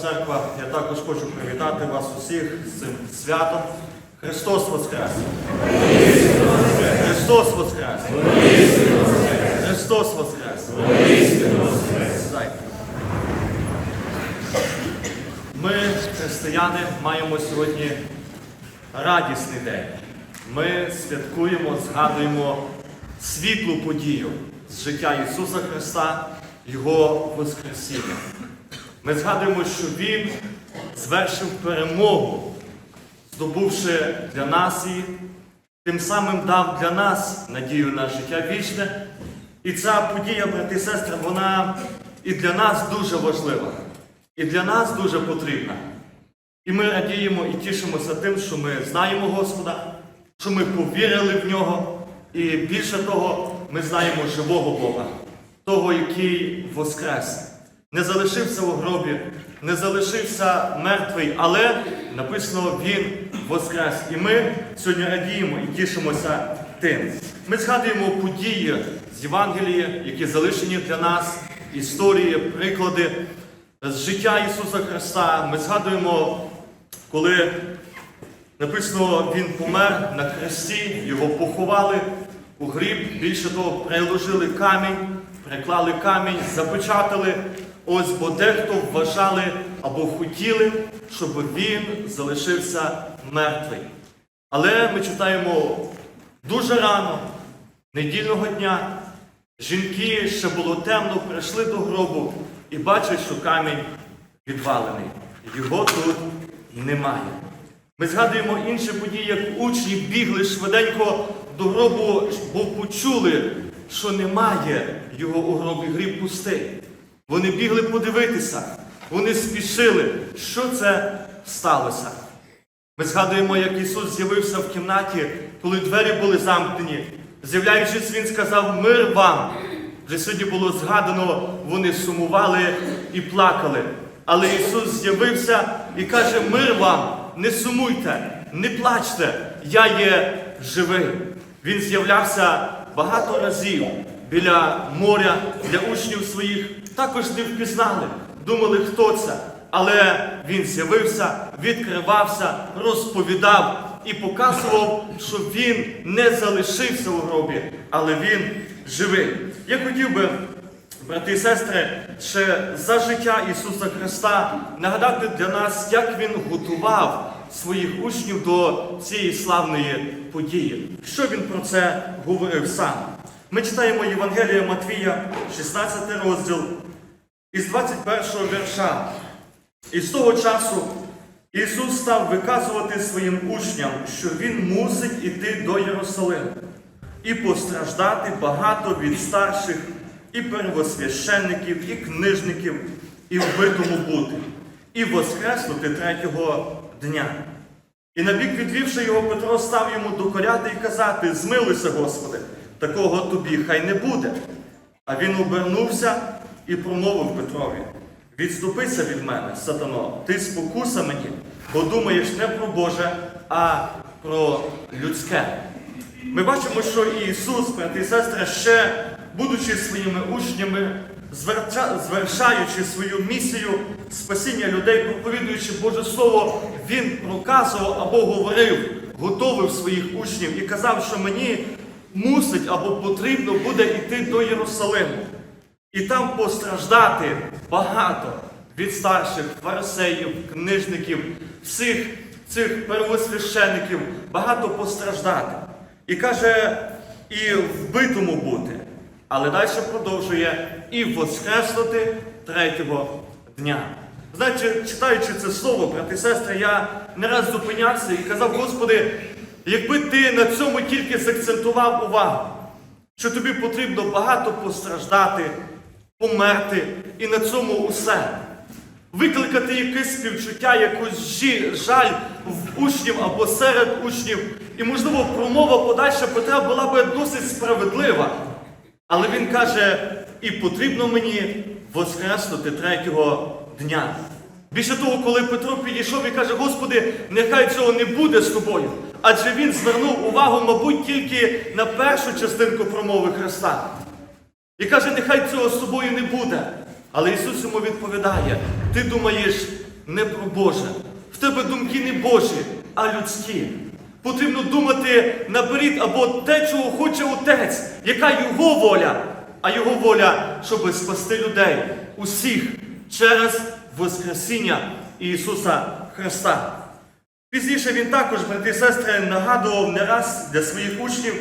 церква, я також хочу привітати вас усіх з цим святом. Христос Воскрес! Христос Воскрес! Христос Воскрес! Ми, християни, маємо сьогодні радісний день. Ми святкуємо, згадуємо світлу подію з життя Ісуса Христа, Його Воскресіння. Ми згадуємо, що Він звершив перемогу, здобувши для нас і тим самим дав для нас надію на життя вічне. І ця подія, брати і сестри, вона і для нас дуже важлива, і для нас дуже потрібна. І ми радіємо і тішимося тим, що ми знаємо Господа, що ми повірили в нього, і більше того, ми знаємо живого Бога, того, який воскрес. Не залишився у гробі, не залишився мертвий, але написано Він воскрес. І ми сьогодні радіємо і тішимося тим. Ми згадуємо події з Євангелія, які залишені для нас, історії, приклади з життя Ісуса Христа. Ми згадуємо, коли написано, Він помер на хресті, його поховали у гріб, більше того, приложили камінь, приклали камінь, запечатали. Ось, бо дехто вважали або хотіли, щоб він залишився мертвий. Але ми читаємо дуже рано, недільного дня, жінки ще було темно, прийшли до гробу і бачать, що камінь відвалений. Його тут немає. Ми згадуємо інші події, як учні бігли швиденько до гробу, бо почули, що немає його у гробі, гріб пустий. Вони бігли подивитися, вони спішили, що це сталося. Ми згадуємо, як Ісус з'явився в кімнаті, коли двері були замкнені. З'являючись, Він сказав мир вам. Вже сьогодні було згадано, вони сумували і плакали. Але Ісус з'явився і каже: Мир вам, не сумуйте, не плачте, я є живий. Він з'являвся багато разів біля моря для учнів своїх. Також не впізнали, думали, хто це. Але він з'явився, відкривався, розповідав і показував, що він не залишився у гробі, але він живий. Я хотів би, брати і сестри, ще за життя Ісуса Христа нагадати для нас, як Він готував своїх учнів до цієї славної події. Що він про це говорив сам? Ми читаємо Євангелія Матвія, 16 розділ, із 21 вірша. І з того часу Ісус став виказувати своїм учням, що Він мусить іти до Єрусалиму і постраждати багато від старших, і первосвященників, і книжників, і вбитому бути, і воскреснути третього дня. І набік відвівши його, Петро став йому докоряти і казати: Змилуйся, Господи, такого тобі хай не буде. А він обернувся і промовив Петрові: Відступися від мене, сатано, ти спокуса мені, бо думаєш не про Боже, а про людське. Ми бачимо, що Ісус, брати і сестри, ще, будучи своїми учнями, звершаючи свою місію спасіння людей, проповідуючи Боже Слово, Він проказував або говорив, готовив своїх учнів і казав, що мені мусить або потрібно буде йти до Єрусалиму і там постраждати багато від старших фарисеїв, книжників, всіх цих первосвящеників, багато постраждати. І каже, і вбитому бути. Але далі продовжує і воскреснути третього дня. Знаєте, читаючи це слово, брати і сестри, я не раз зупинявся і казав, Господи, якби ти на цьому тільки закцентував увагу, що тобі потрібно багато постраждати, померти і на цьому усе. Викликати якесь співчуття, якусь жаль в учнів або серед учнів. І, можливо, промова подальша Петра була би досить справедлива. Але він каже, і потрібно мені воскреснути третього дня. Більше того, коли Петро підійшов і каже, Господи, нехай цього не буде з тобою. Адже він звернув увагу, мабуть, тільки на першу частинку промови Христа. І каже, нехай цього з тобою не буде. Але Ісус йому відповідає: ти думаєш не про Боже. В тебе думки не Божі, а людські. Потрібно думати наперед або те, чого хоче Отець, яка його воля, а його воля, щоб спасти людей, усіх через Воскресіння Ісуса Христа. Пізніше він також, брати і сестри, нагадував не раз для своїх учнів,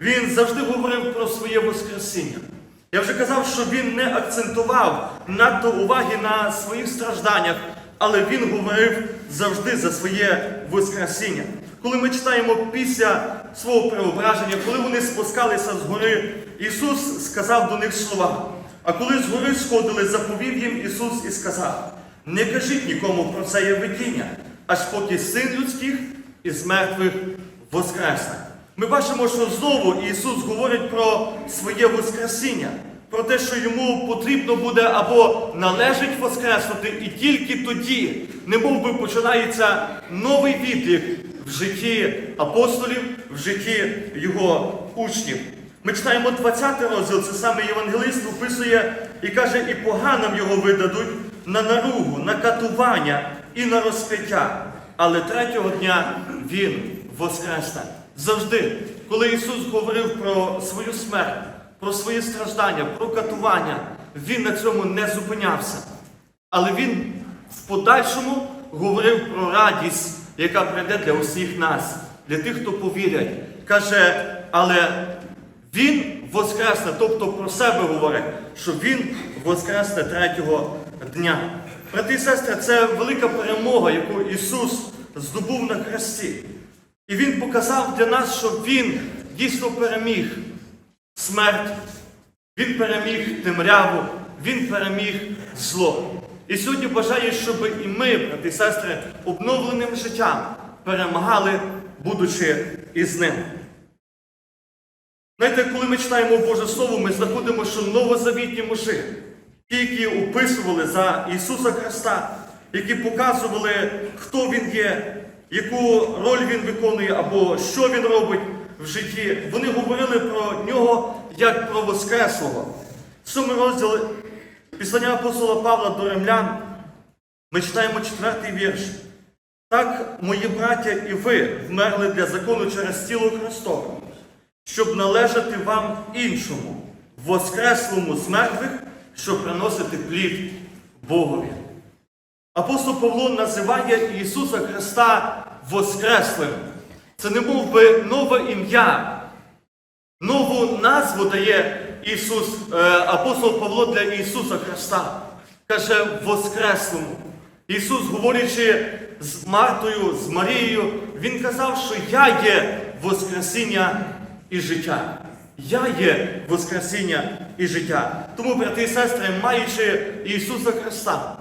він завжди говорив про своє Воскресіння. Я вже казав, що він не акцентував надто уваги на своїх стражданнях, але він говорив завжди за своє Воскресіння. Коли ми читаємо після свого преображення, коли вони спускалися з гори, Ісус сказав до них слова. А коли з гори сходили, заповів їм Ісус і сказав: Не кажіть нікому про це є видіння, аж поки син людських із мертвих воскресне. Ми бачимо, що знову Ісус говорить про своє Воскресіння, про те, що йому потрібно буде або належить воскреснути, і тільки тоді, не би починається новий відлік в житті апостолів, в житті його учнів. Ми читаємо 20 розділ, це саме Євангелист описує і каже, і поганам його видадуть на наругу, на катування і на розп'яття. Але третього дня він воскресне. Завжди, коли Ісус говорив про свою смерть, про свої страждання, про катування, Він на цьому не зупинявся. Але Він в подальшому говорив про радість, яка прийде для усіх нас, для тих, хто повірять. Каже, але Він воскресне, тобто про себе говорить, що Він воскресне третього дня. Брати і сестри, це велика перемога, яку Ісус здобув на хресті. І Він показав для нас, що Він дійсно переміг смерть, Він переміг темряву, Він переміг зло. І сьогодні бажаю, щоб і ми, брати і сестри, обновленим життям перемагали, будучи із ним. Знаєте, коли ми читаємо Боже Слово, ми знаходимо, що новозавітні мужі, ті, які описували за Ісуса Христа, які показували, хто Він є, яку роль Він виконує або що Він робить в житті, вони говорили про нього як про Воскреслого. Сьомий розділ Післання апостола Павла до римлян, ми читаємо четвертий вірш. Так, мої браття, і ви вмерли для закону через тіло Христове, щоб належати вам іншому, воскреслому з мертвих, щоб приносити плід Богові. Апостол Павло називає Ісуса Христа Воскреслим. Це не мов би нове ім'я, нову назву дає Ісус, е, апостол Павло для Ісуса Христа. Каже Воскреслому. Ісус, говорячи з Мартою, з Марією, Він казав, що я є Воскресіння і життя. Я є Воскресіння і життя. Тому, брати і сестри, маючи Ісуса Христа,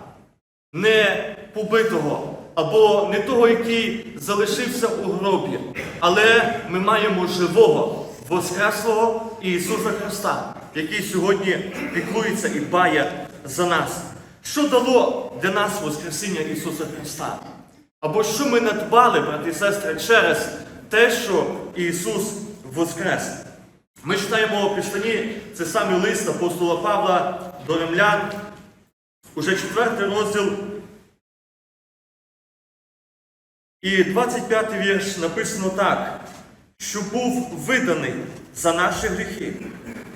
не побитого, або не того, який залишився у гробі, але ми маємо живого, Воскреслого Ісуса Христа, який сьогодні піклується і дбає за нас. Що дало для нас Воскресіння Ісуса Христа? Або що ми надбали, брати і сестри, через те, що Ісус Воскрес? Ми читаємо у Піштані, це саме лист апостола Павла до римлян, уже четвертий розділ. І 25 вірш написано так, що був виданий за наші гріхи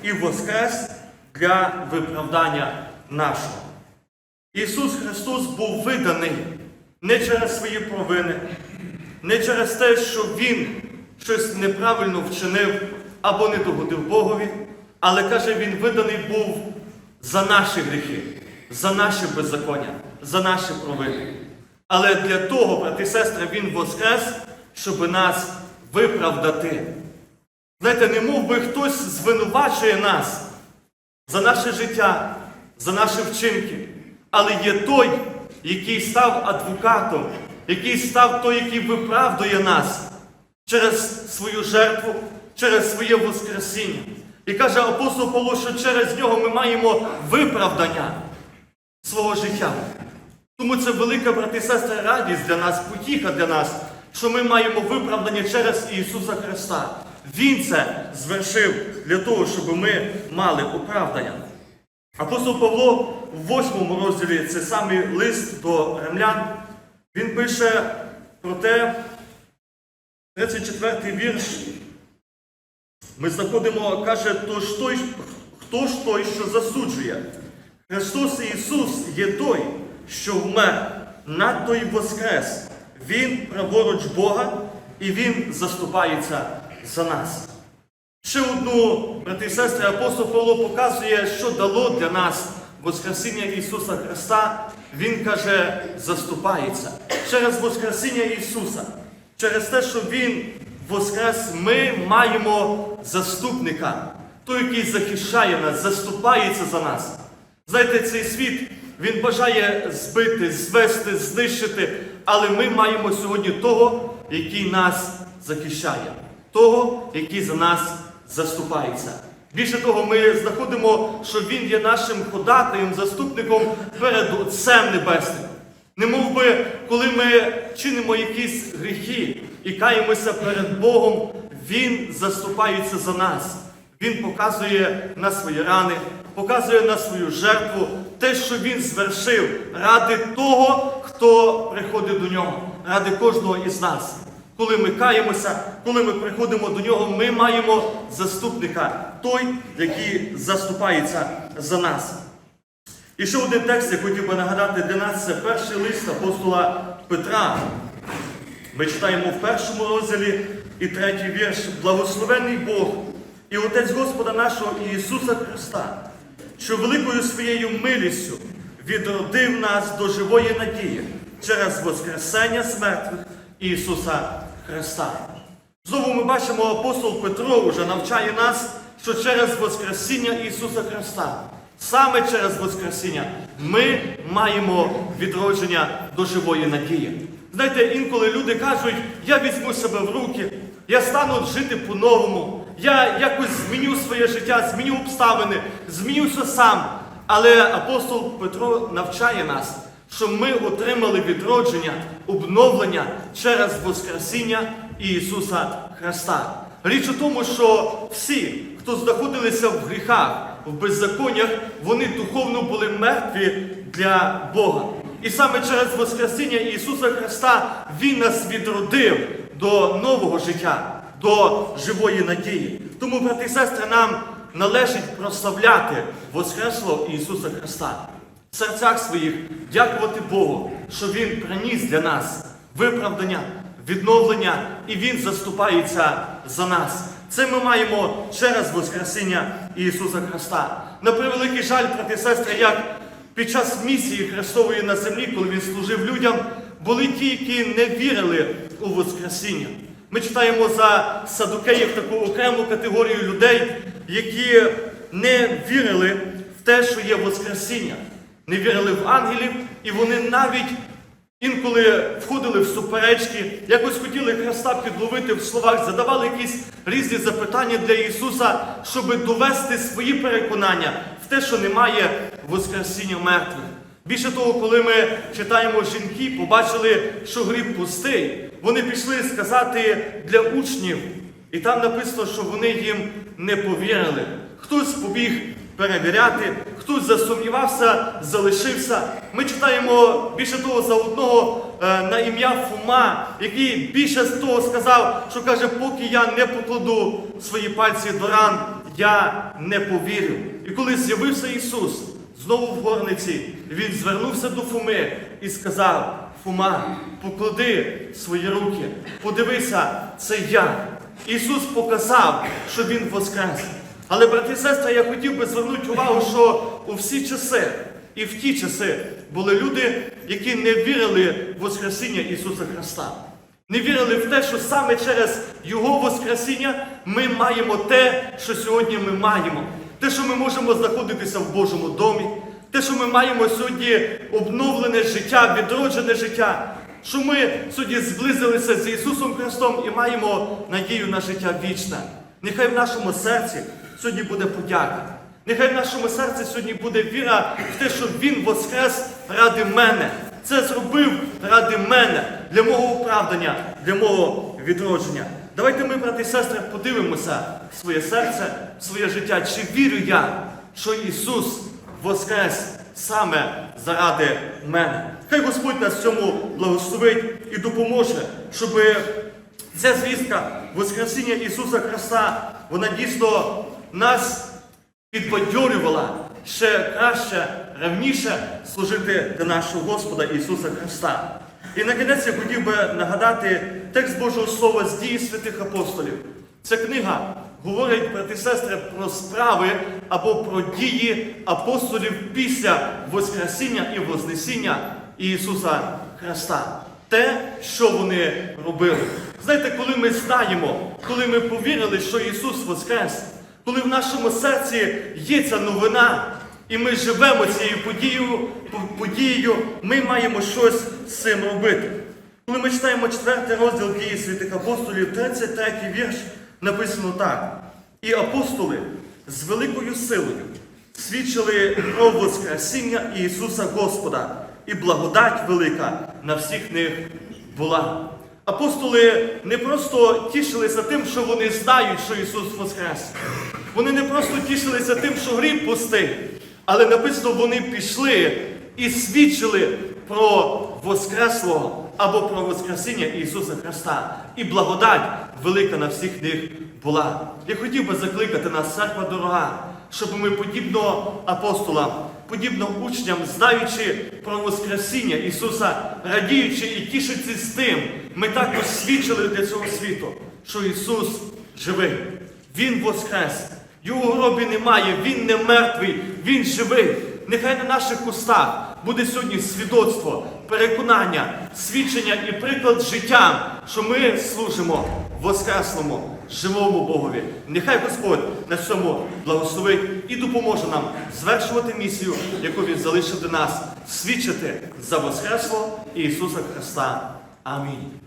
і воскрес для виправдання нашого. Ісус Христос був виданий не через свої провини, не через те, що Він щось неправильно вчинив або не догодив Богові, але каже, Він виданий був за наші гріхи, за наші беззаконня, за наші провини. Але для того, брати і сестри, Він воскрес, щоб нас виправдати. Знаєте, не мов би хтось звинувачує нас за наше життя, за наші вчинки. Але є той, який став адвокатом, який став той, який виправдує нас через свою жертву, через своє Воскресіння. І каже апостол Павло, що через нього ми маємо виправдання свого життя. Тому це велика, брати і сестри, радість для нас, потіха для нас, що ми маємо виправдання через Ісуса Христа. Він це звершив для того, щоб ми мали оправдання. Апостол Павло в восьмому розділі, це самий лист до римлян, він пише про те, 34 вірш. Ми знаходимо, каже, тож той, хто ж той, що засуджує? Христос Ісус є той, що вмер, надто й воскрес. Він праворуч Бога, і Він заступається за нас. Ще одну, брати і сестри, апостол Павло показує, що дало для нас Воскресіння Ісуса Христа. Він каже, заступається. Через Воскресіння Ісуса, через те, що Він воскрес, ми маємо заступника, той, який захищає нас, заступається за нас. Знаєте, цей світ він бажає збити, звести, знищити, але ми маємо сьогодні того, який нас захищає, того, який за нас заступається. Більше того, ми знаходимо, що Він є нашим ходатаєм, заступником перед Отцем Небесним. Не мов би, коли ми чинимо якісь гріхи і каємося перед Богом, Він заступається за нас. Він показує на свої рани, показує на свою жертву те, що він звершив ради того, хто приходить до нього, ради кожного із нас. Коли ми каємося, коли ми приходимо до нього, ми маємо заступника, той, який заступається за нас. І ще один текст, я хотів би нагадати для нас, це перший лист апостола Петра. Ми читаємо в першому розділі і третій вірш. Благословенний Бог і Отець Господа нашого Ісуса Христа, що великою своєю милістю відродив нас до живої надії через Воскресення з мертвих Ісуса Христа. Знову ми бачимо, апостол Петро вже навчає нас, що через Воскресіння Ісуса Христа, саме через Воскресіння, ми маємо відродження до живої надії. Знаєте, інколи люди кажуть, я візьму себе в руки, я стану жити по-новому, я якось зміню своє життя, зміню обставини, змінюся сам. Але апостол Петро навчає нас, що ми отримали відродження, обновлення через Воскресіння Ісуса Христа. Річ у тому, що всі, хто знаходилися в гріхах, в беззаконнях, вони духовно були мертві для Бога. І саме через Воскресіння Ісуса Христа Він нас відродив до нового життя, до живої надії. Тому, брати і сестри, нам належить прославляти Воскреслого Ісуса Христа. В серцях своїх дякувати Богу, що Він приніс для нас виправдання, відновлення, і Він заступається за нас. Це ми маємо через Воскресіння Ісуса Христа. На превеликий жаль, брати і сестри, як під час місії Христової на землі, коли Він служив людям, були ті, які не вірили у Воскресіння. Ми читаємо за садукеїв таку окрему категорію людей, які не вірили в те, що є Воскресіння, не вірили в ангелів, і вони навіть інколи входили в суперечки, якось хотіли Христа підловити в словах, задавали якісь різні запитання для Ісуса, щоб довести свої переконання в те, що немає Воскресіння мертвих. Більше того, коли ми читаємо жінки, побачили, що гріб пустий, вони пішли сказати для учнів, і там написано, що вони їм не повірили. Хтось побіг перевіряти, хтось засумнівався, залишився. Ми читаємо більше того за одного е, на ім'я Фома, який більше з того сказав, що каже, поки я не покладу свої пальці до ран, я не повірю. І коли з'явився Ісус, Знову в горниці він звернувся до Фоми і сказав: Фома, поклади свої руки, подивися, це я. Ісус показав, що Він воскрес. Але, брати і сестри, я хотів би звернути увагу, що у всі часи і в ті часи були люди, які не вірили в Воскресіння Ісуса Христа. Не вірили в те, що саме через Його Воскресіння ми маємо те, що сьогодні ми маємо. Те, що ми можемо знаходитися в Божому домі, те, що ми маємо сьогодні обновлене життя, відроджене життя, що ми сьогодні зблизилися з Ісусом Христом і маємо надію на життя вічне. Нехай в нашому серці сьогодні буде подяка. Нехай в нашому серці сьогодні буде віра в те, що Він воскрес ради мене. Це зробив ради мене, для мого оправдання, для мого відродження. Давайте ми, брати і сестри, подивимося в своє серце, своє життя. Чи вірю я, що Ісус воскрес саме заради мене. Хай Господь нас цьому благословить і допоможе, щоб ця звістка Воскресіння Ісуса Христа, вона дійсно нас підбадьорювала ще краще, ревніше служити для нашого Господа Ісуса Христа. І на кінець я хотів би нагадати текст Божого Слова з дії святих апостолів. Ця книга говорить, брати і сестри, про справи або про дії апостолів після Воскресіння і Вознесіння Ісуса Христа. Те, що вони робили. Знаєте, коли ми знаємо, коли ми повірили, що Ісус Воскрес, коли в нашому серці є ця новина, і ми живемо цією подією, подією, ми маємо щось з цим робити. Коли ми читаємо 4 розділ дії святих апостолів, 33 вірш, написано так. І апостоли з великою силою свідчили про Воскресіння Ісуса Господа, і благодать велика на всіх них була. Апостоли не просто тішилися тим, що вони знають, що Ісус Воскрес. Вони не просто тішилися тим, що гріб пустий, але написано, вони пішли і свідчили про Воскреслого або про Воскресіння Ісуса Христа. І благодать велика на всіх них була. Я хотів би закликати нас, церква дорога, щоб ми подібно апостолам, подібно учням, знаючи про Воскресіння Ісуса, радіючи і тішачись з тим, ми також свідчили для цього світу, що Ісус живий. Він воскрес. Його гробі немає, Він не мертвий, Він живий. Нехай на наших устах буде сьогодні свідоцтво, переконання, свідчення і приклад життя, що ми служимо Воскреслому, живому Богові. Нехай Господь на цьому благословить і допоможе нам звершувати місію, яку Він залишив до нас, свідчити за Воскресло Ісуса Христа. Амінь.